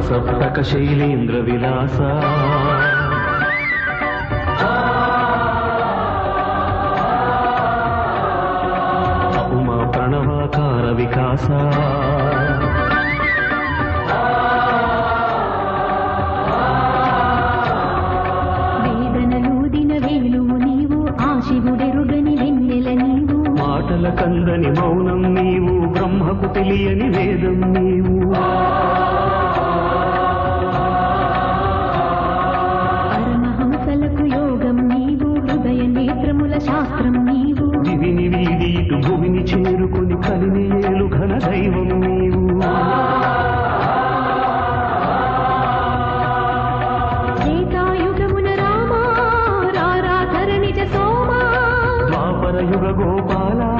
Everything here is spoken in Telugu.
సప్తక శైలేంద్ర విలాస. ఉమా ప్రణవాకార వికాస. వేదనలూదిన వేణువు నీవు ఆ శివుడెరుగని వెన్నెల నీవు. నేత్రముల శాస్త్రము నీవు. దివిని వీడి భూమిని చేరుకుని కలిని ఏలు ఘన దైవము నీవు. త్రేతాయుగమున రామా రారా సోమా. ద్వాపర యుగ గోపాలా